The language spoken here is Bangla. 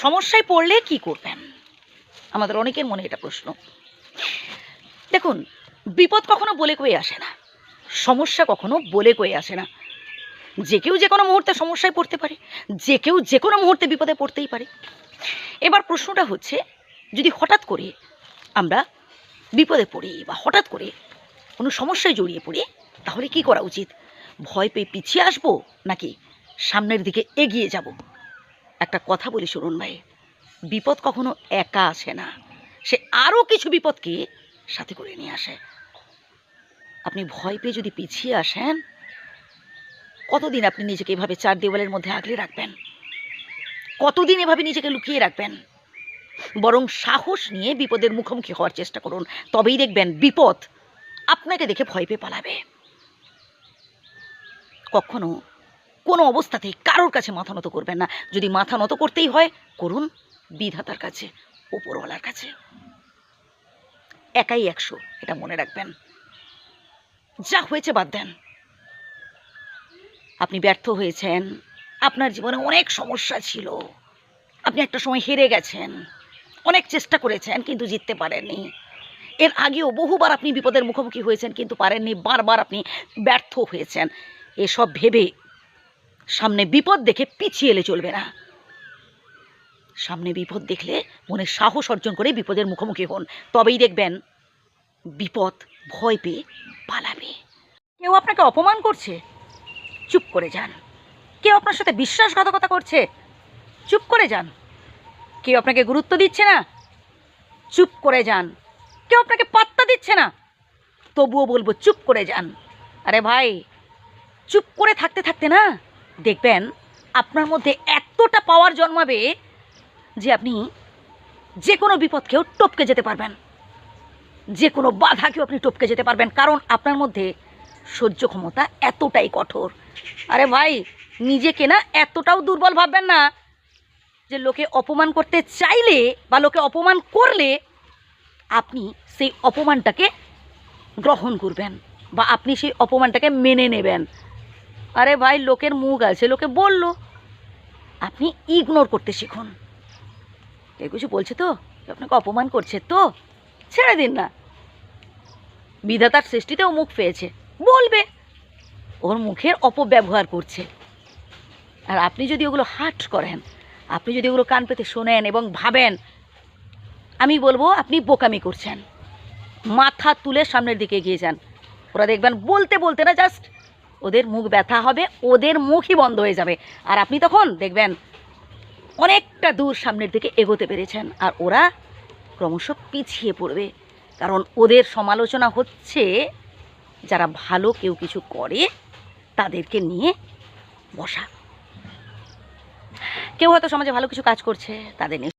সমস্যায় পড়লে কি করবেন? আমাদের অনেকের মনে এটা প্রশ্ন। দেখুন, বিপদ কখনো বলে কয়ে আসে না। সমস্যা কখনো বলে কয়ে আসে না। যে কেউ যে কোনো মুহূর্তে সমস্যায় পড়তে পারে, যে কেউ যে কোনো মুহূর্তে বিপদে পড়তেই পারে। এবার প্রশ্নটা হচ্ছে, যদি হঠাৎ করে আমরা বিপদে পড়ি বা হঠাৎ করে কোনো সমস্যায় জড়িয়ে পড়ি, তাহলে কি করা উচিত? ভয় পেয়ে পিছিয়ে আসব নাকি সামনের দিকে এগিয়ে যাব? একটা কথা বলি শুনুন ভাই। বিপদ কখনো একা আসে না। সে আরও কিছু বিপদকে সাথে করে নিয়ে আসে। আপনি ভয় পেয়ে যদি পিছিয়ে আসেন, কতদিন আপনি নিজেকে এভাবে চার দেওয়ালের মধ্যে আগলে রাখবেন? কতদিন এভাবে নিজেকে লুকিয়ে রাখবেন? বরং সাহস নিয়ে বিপদের মুখোমুখি হওয়ার চেষ্টা করুন। তবেই দেখবেন বিপদ আপনাকে দেখে ভয় পেয়ে পালাবে। কখনো কোনো অবস্থাতেই কারোর কাছে মাথা নত করবেন না। যদি মাথা নত করতেই হয়, করুন বিধাতার কাছে, উপরওয়ালার কাছে। একাই একশো, এটা মনে রাখবেন। যা হয়েছে বাদ দেন। আপনি ব্যর্থ হয়েছেন। আপনার জীবনে অনেক সমস্যা ছিল। আপনি একটা সময় হেরে গেছেন। অনেক চেষ্টা করেছেন, কিন্তু জিততে পারেননি। এর আগেও বহুবার আপনি বিপদের মুখোমুখি হয়েছেন, কিন্তু পারেননি। বারবার আপনি ব্যর্থ হয়েছেন। এসব ভেবে সামনে বিপদ দেখে পিছিয়ে এলে চলবে না। সামনে বিপদ দেখলে মনে সাহস অর্জন করে বিপদের মুখোমুখি হন। তবেই দেখবেন বিপদ ভয় পেয়ে পালাবে। কেউ আপনাকে অপমান করছে? চুপ করে যান। কেউ আপনার সাথে বিশ্বাসঘাতকতা করছে? চুপ করে যান। কেউ আপনাকে গুরুত্ব দিচ্ছে না? চুপ করে যান। কেউ আপনাকে পাত্তা দিচ্ছে না? তবুও বলব চুপ করে যান। আরে ভাই, চুপ করে থাকতে থাকতে না দেখবেন, আপনার মধ্যে এতটা পাওয়ার জন্মাবে যে আপনি যে কোনো বিপদকেও টপকে যেতে পারবেন। যে কোনো বাধাকেও আপনি টপকে যেতে পারবেন, কারণ আপনার মধ্যে সহ্য ক্ষমতা এতটাই কঠোর। আরে ভাই, নিজেকে না এতটাও দুর্বল ভাববেন না যে লোকে অপমান করতে চাইলে বা লোকে অপমান করলে আপনি সেই অপমানটাকে গ্রহণ করবেন বা আপনি সেই অপমানটাকে মেনে নেবেন। আরে ভাই, লোকের মুখ আছে, লোকে বলল। আপনি ইগনোর করতে শিখুন। কেউ কিছু বলছে তো? আপনাকে অপমান করছে তো? ছেড়ে দিন না। বিধাতার সৃষ্টিতেও মুখ পেয়েছে। বলবে। ওর মুখের অপব্যবহার করছে। আর আপনি যদি ওগুলো হাট করেন, আপনি যদি ওগুলো কান পেতে শোনেন এবং ভাবেন, আমি বলব আপনি বোকামি করছেন। মাথা তুলে সামনের দিকে এগিয়ে যান। ওরা দেখবেন বলতে বলতে না, জাস্ট ওদের মুখ ব্যথা হবে, ওদের মুখই বন্ধ হয়ে যাবে। আর আপনি তখন দেখবেন, অনেকটা দূর সামনের দিকে এগোতে পেরেছেন। আর ওরা ক্রমশ পিছিয়ে পড়বে। কারণ ওদের সমালোচনা হচ্ছে, যারা ভালো কেউ কিছু করে, তাদেরকে নিয়ে বসা। কেউ হয়তো সমাজে ভালো কিছু কাজ করছে, তাদের নিয়ে